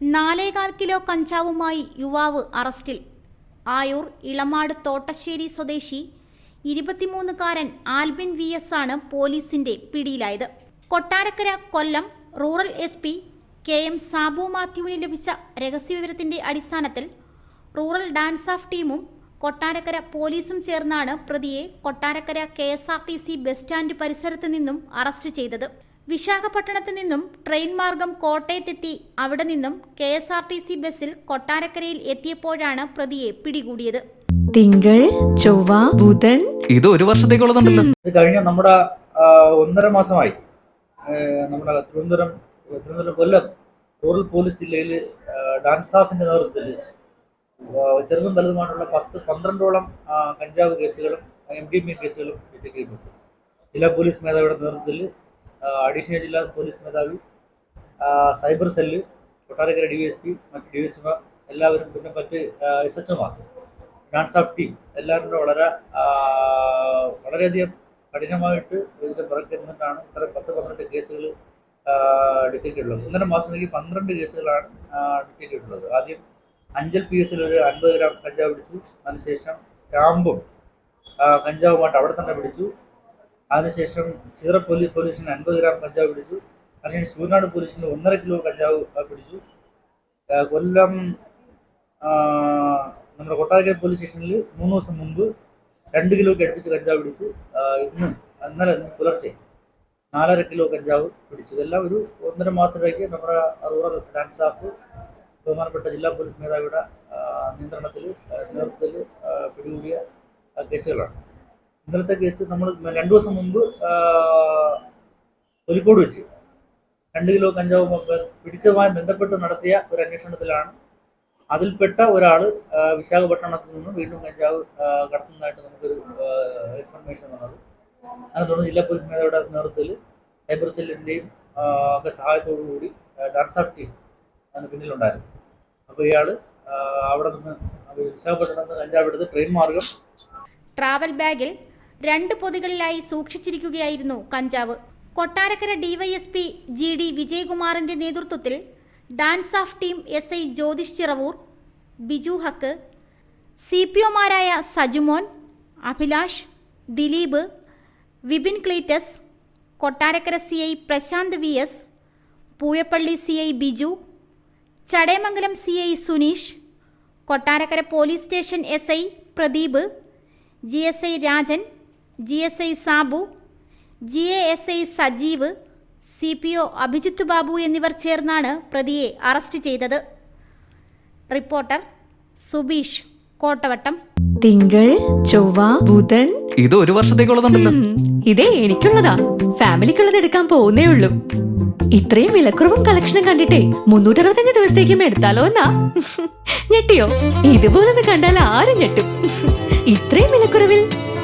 നാലേകാൽ kilo കഞ്ചാവുമായി യുവാവ് അറസ്റ്റിൽ. ആയൂർ ഇളമാട് തോട്ടശ്ശേരി സ്വദേശി ഇരുപത്തിമൂന്നുകാരൻ ആൽബിൻ വി എസ് ആണ് പോലീസിന്റെ പിടിയിലായത്. Kottarakkara Kollam rural S P K M Sabu മാത്യുവിന് ലഭിച്ച രഹസ്യവിവരത്തിന്റെ അടിസ്ഥാനത്തിൽ റൂറൽ ഡാൻസ് ഓഫ് ടീമും കൊട്ടാരക്കര പോലീസും ചേർന്നാണ് പ്രതിയെ Kottarakkara K S R T C bus stand പരിസരത്ത് നിന്നും അറസ്റ്റ് ചെയ്തത്. വിശാഖപട്ടണത്ത് നിന്നും ട്രെയിൻ മാർഗം കോട്ടയത്തെത്തി. അവിടെ നിന്നും K S R T C ബസ്സിൽ കൊട്ടാരക്കരയിൽ എത്തിയപ്പോഴാണ് പ്രതിയെ പിടികൂടിയത്. തിങ്കൾ ചൊവ്വ ബുധൻ. ഇത് ഒരു വർഷത്തേക്കുള്ളതുണ്ടല്ലോ. ഇത് കഴിഞ്ഞ നമ്മുടെ ഒന്നര മാസമായി. നമ്മുടെ തിരുവനന്തപുരം തിരുവനന്തപുരം കൊല്ലം റൂറൽ പോലീസ് ജില്ലയിൽ ഡാൻസ് ഓഫിന്റെ നേതൃത്വത്തിൽ ചെറുതും വലുതുമായിട്ടുള്ള പത്ത് പന്ത്രണ്ടോളം കഞ്ചാവ് കേസുകളും എം ഡി എം എ കേസുകളും ജില്ലാ പോലീസ് മേധാവിയുടെ നേതൃത്വത്തിൽ അഡീഷണൽ ജില്ലാ പോലീസ് മേധാവി cyber cell Kottarakkara D S P മറ്റ് ഡി എസ് പിമാർ എല്ലാവരും പിന്നെ മറ്റ് എസ് എച്ച് ഒമാർ ഡാൻസ് ഓഫ് ടീം എല്ലാവരും കൂടെ വളരെ വളരെയധികം കഠിനമായിട്ട് ഇതിന്റെ പുറത്ത് നിന്നിട്ടാണ് ഇത്ര പത്ത് പന്ത്രണ്ട് കേസുകൾ ഡിറ്റക്ട് ചെയ്തിട്ടുള്ളത് ഒന്നര മാസത്തിലേക്ക് പന്ത്രണ്ട് കേസുകളാണ് ഡിറ്റക്ട് ചെയ്തിട്ടുള്ളത് ആദ്യം അഞ്ചൽ പി എസിൽ ഒരു അൻപത് ഗ്രാം കഞ്ചാവ് പിടിച്ചു. അതിനുശേഷം സ്റ്റാമ്പും കഞ്ചാവുമായിട്ട് അവിടെ തന്നെ പിടിച്ചു. അതിനുശേഷം ചിതറ പോലീസ് പോലീസിന് അൻപത് ഗ്രാം കഞ്ചാവ് പിടിച്ചു. അതിനുശേഷം ചൂർനാട് പോലീസിന് ഒന്നര കിലോ കഞ്ചാവ് പിടിച്ചു. കൊല്ലം നമ്മുടെ കൊട്ടാരക്കര പോലീസ് സ്റ്റേഷനിൽ മൂന്ന് ദിവസം മുമ്പ് രണ്ട് കിലോയ്ക്ക് അടുപ്പിച്ച് കഞ്ചാവ് പിടിച്ചു. ഇന്ന് ഇന്നലെ ഇന്ന് പുലർച്ചെ നാലര കിലോ കഞ്ചാവ് പിടിച്ചു. ഇതെല്ലാം ഒരു ഒന്നര മാസത്തേക്ക് നമ്മുടെ റൂറൽ ഡാൻസ് സ്റ്റാഫ് ബഹുമാനപ്പെട്ട ജില്ലാ പോലീസ് മേധാവിയുടെ നിയന്ത്രണത്തിൽ നേതൃത്വത്തിൽ പിടികൂടിയ കേസുകളാണ്. ഇന്നലത്തെ കേസ് നമ്മൾ രണ്ടു ദിവസം മുമ്പ് കോഴിക്കോട് വെച്ച്. രണ്ട് കിലോ കഞ്ചാവ് പിടിച്ചതുമായി ബന്ധപ്പെട്ട് നടത്തിയ ഒരു അന്വേഷണത്തിലാണ് അതിൽപ്പെട്ട ഒരാൾ വിശാഖപട്ടണത്തിൽ നിന്ന് വീണ്ടും കഞ്ചാവ് കടത്തുന്നതായിട്ട് നമുക്കൊരു ഇൻഫർമേഷൻ വന്നത്. അതിനെ തുടർന്ന് ജില്ലാ പോലീസ് മേധാവിയുടെ നേതൃത്വത്തിൽ സൈബർ സെല്ലിന്റെയും ഒക്കെ സഹായത്തോടു കൂടി ഡാൻസ് ഓഫ് ടീം അതിന് പിന്നിലുണ്ടായിരുന്നു അപ്പോൾ ഇയാൾ അവിടെ നിന്ന് വിശാഖപട്ടണത്ത് കഞ്ചാവ് എടുത്ത് ട്രെയിൻ മാർഗം ട്രാവൽ ബാഗിൽ രണ്ട് പൊതികളിലായി സൂക്ഷിച്ചിരിക്കുകയായിരുന്നു കഞ്ചാവ്. കൊട്ടാരക്കര ഡിവൈഎസ്പി ജി ഡി വിജയകുമാറിന്റെ നേതൃത്വത്തിൽ DANSAF team S I Jyothish Chiravoor Biju Haq C P ഒമാരായ Sajumon Abhilash Dileep Vipin Cleetus Kottarakkara C I Prashanth V S Pooyappally C I Biju Chadayamangalam C I Suneesh Kottarakkara police station S I Pradeep G S I Rajan G S I Sabu G A S I Sajeev C P O Abhijith Babu എന്നിവർ ചേർന്നാണ് പ്രതിയെ arrest ചെയ്തത്. Reporter Subeesh Kottavattam. തിങ്കൾ ചൊവ്വ ബുധൻ. ഇത് ഒരു വർഷത്തേക്കുള്ളതുണ്ടല്ലോ. ഇതേ എനിക്കുള്ളതാ. ഫാമിലിക്കുള്ളത് എടുക്കാൻ പോകുന്നേ ഉള്ളൂ. ഇത്രയും വിലക്കുറവും കളക്ഷനും കണ്ടിട്ടേ മുന്നൂറ്ററുപത്തഞ്ച് ദിവസത്തേക്കും എടുത്താലോ എന്നാ? ഞെട്ടിയോ? ഇതുപോലൊന്ന് കണ്ടാൽ ആരും ഞെട്ടും. ഇത്രയും വിലക്കുറവിൽ